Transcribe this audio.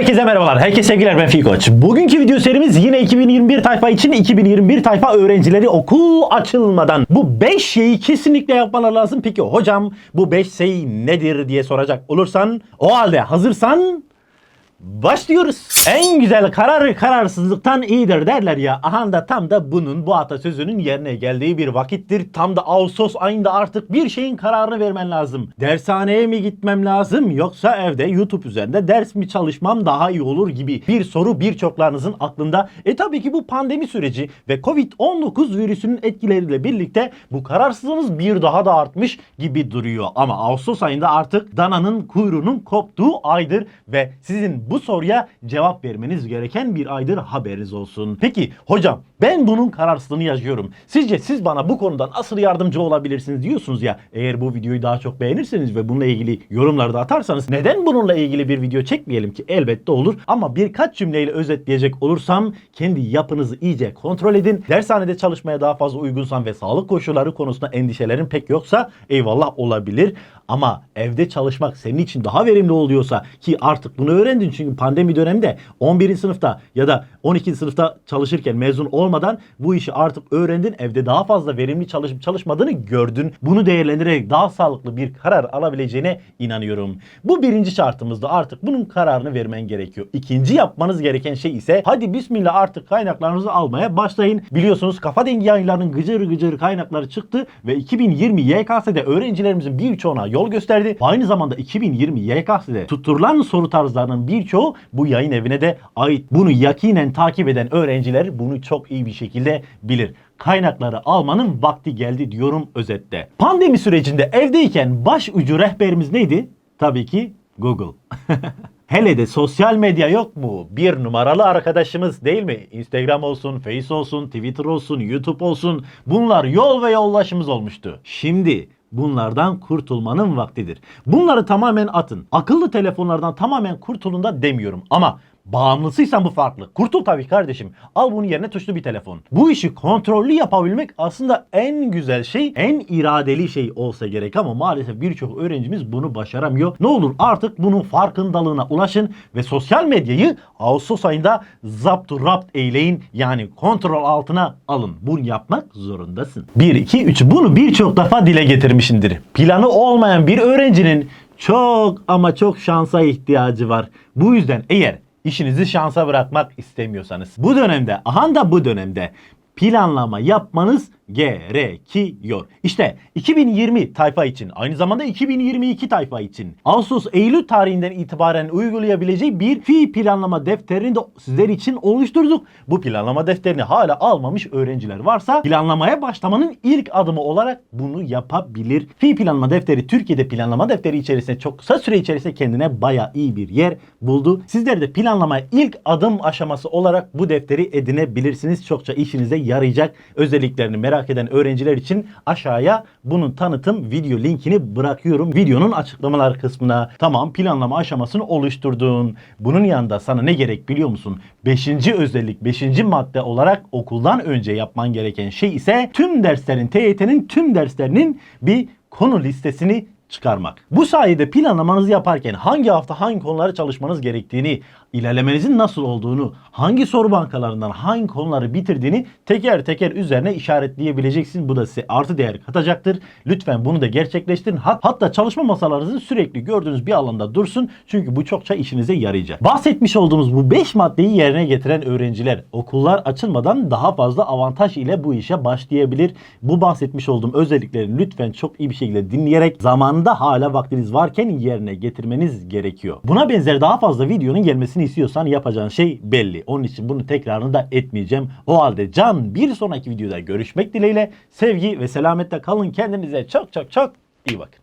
Herkese merhabalar. Herkese sevgiler ben Fikoç. Bugünkü video serimiz yine 2021 tayfa için 2021 tayfa öğrencileri okul açılmadan bu 5 şeyi kesinlikle yapmaları lazım. Peki hocam bu 5 şey nedir diye soracak olursan o halde hazırsan Başlıyoruz. En güzel karar kararsızlıktan iyidir derler ya. Aha da tam da bunun bu atasözünün yerine geldiği bir vakittir. Tam da Ağustos ayında artık bir şeyin kararını vermen lazım. Dershaneye mi gitmem lazım yoksa evde YouTube üzerinde ders mi çalışmam daha iyi olur gibi bir soru birçoklarınızın aklında. E tabii ki bu pandemi süreci ve Covid-19 virüsünün etkileriyle birlikte bu kararsızlığınız bir daha da artmış gibi duruyor. Ama Ağustos ayında artık dananın kuyruğunun koptuğu aydır ve sizin bu soruya cevap vermeniz gereken bir aydır haberiniz olsun. Peki hocam ben bunun kararsızlığını yaşıyorum. Sizce siz bana bu konuda nasıl yardımcı olabilirsiniz diyorsunuz ya. Eğer bu videoyu daha çok beğenirseniz ve bununla ilgili yorumlarda atarsanız neden bununla ilgili bir video çekmeyelim ki elbette olur. Ama birkaç cümleyle özetleyecek olursam kendi yapınızı iyice kontrol edin. Dershanede çalışmaya daha fazla uygunsan ve sağlık koşulları konusunda endişelerin pek yoksa eyvallah olabilir. Ama evde çalışmak senin için daha verimli oluyorsa ki artık bunu öğrendin çünkü pandemi döneminde 11. sınıfta ya da 12. sınıfta çalışırken mezun olmadan bu işi artık öğrendin. Evde daha fazla verimli çalışıp çalışmadığını gördün. Bunu değerlendirerek daha sağlıklı bir karar alabileceğine inanıyorum. Bu birinci şartımızda artık bunun kararını vermen gerekiyor. İkinci yapmanız gereken şey ise hadi bismillah artık kaynaklarınızı almaya başlayın. Biliyorsunuz kafa dengi yayınlarının gıcır gıcır kaynakları çıktı ve 2020 YKS'de öğrencilerimizin birçoğuna yol gösterdi. Aynı zamanda 2020 YKS'de tutturulan soru tarzlarının birçoğu bu yayın evine de ait. Bunu yakinen takip eden öğrenciler bunu çok iyi bir şekilde bilir kaynakları almanın vakti geldi diyorum özette. Pandemi sürecinde evdeyken baş ucu rehberimiz neydi? Tabii ki Google. Hele de sosyal medya yok mu? Bir numaralı arkadaşımız değil mi? Instagram olsun, Face olsun, Twitter olsun, YouTube olsun. Bunlar yol ve yoldaşımız olmuştu. Şimdi bunlardan kurtulmanın vaktidir. Bunları tamamen atın. Akıllı telefonlardan tamamen kurtulun da demiyorum ama Bağımlısıysan bu farklı. Kurtul tabii kardeşim. Al bunun yerine tuşlu bir telefon. Bu işi kontrollü yapabilmek aslında en güzel şey, en iradeli şey olsa gerek ama maalesef birçok öğrencimiz bunu başaramıyor. Ne olur artık bunun farkındalığına ulaşın ve sosyal medyayı Ağustos ayında zaptu rapt eyleyin. Yani kontrol altına alın. Bunu yapmak zorundasın. 1, 2, 3. Bunu birçok defa dile getirmişimdir. Planı olmayan bir öğrencinin çok ama çok şansa ihtiyacı var. Bu yüzden eğer İşinizi şansa bırakmak istemiyorsanız. Bu dönemde, aha da bu dönemde planlama yapmanız gerekiyor. İşte 2020 tayfa için aynı zamanda 2022 tayfa için Ağustos Eylül tarihinden itibaren uygulayabileceği bir fi planlama defterini de sizler için oluşturduk. Bu planlama defterini hala almamış öğrenciler varsa planlamaya başlamanın ilk adımı olarak bunu yapabilir. Fi planlama defteri Türkiye'de planlama defteri içerisinde çok kısa süre içerisinde kendine baya iyi bir yer buldu. Sizler de planlamaya ilk adım aşaması olarak bu defteri edinebilirsiniz. Çokça işinize yarayacak özelliklerini merak eden öğrenciler için aşağıya bunun tanıtım video linkini bırakıyorum. Videonun açıklamalar kısmına tamam planlama aşamasını oluşturdun. Bunun yanında sana ne gerek biliyor musun? Beşinci özellik, beşinci madde olarak okuldan önce yapman gereken şey ise tüm derslerin, TYT'nin tüm derslerinin bir konu listesini çıkarmak. Bu sayede planlamanızı yaparken hangi hafta hangi konuları çalışmanız gerektiğini, ilerlemenizin nasıl olduğunu, hangi soru bankalarından hangi konuları bitirdiğini teker teker üzerine işaretleyebileceksiniz. Bu da size artı değer katacaktır. Lütfen bunu da gerçekleştirin. Hat hatta çalışma masalarınızın sürekli gördüğünüz bir alanda dursun. Çünkü bu çokça işinize yarayacak. Bahsetmiş olduğumuz bu 5 maddeyi yerine getiren öğrenciler okullar açılmadan daha fazla avantaj ile bu işe başlayabilir. Bu bahsetmiş olduğum özellikleri lütfen çok iyi bir şekilde dinleyerek zamanında hala vaktiniz varken yerine getirmeniz gerekiyor. Buna benzer daha fazla videonun gelmesini istiyorsan yapacağın şey belli. Onun için bunu tekrarını da etmeyeceğim. O halde can bir sonraki videoda görüşmek dileğiyle sevgi ve selametle kalın. Kendinize çok çok çok iyi bakın.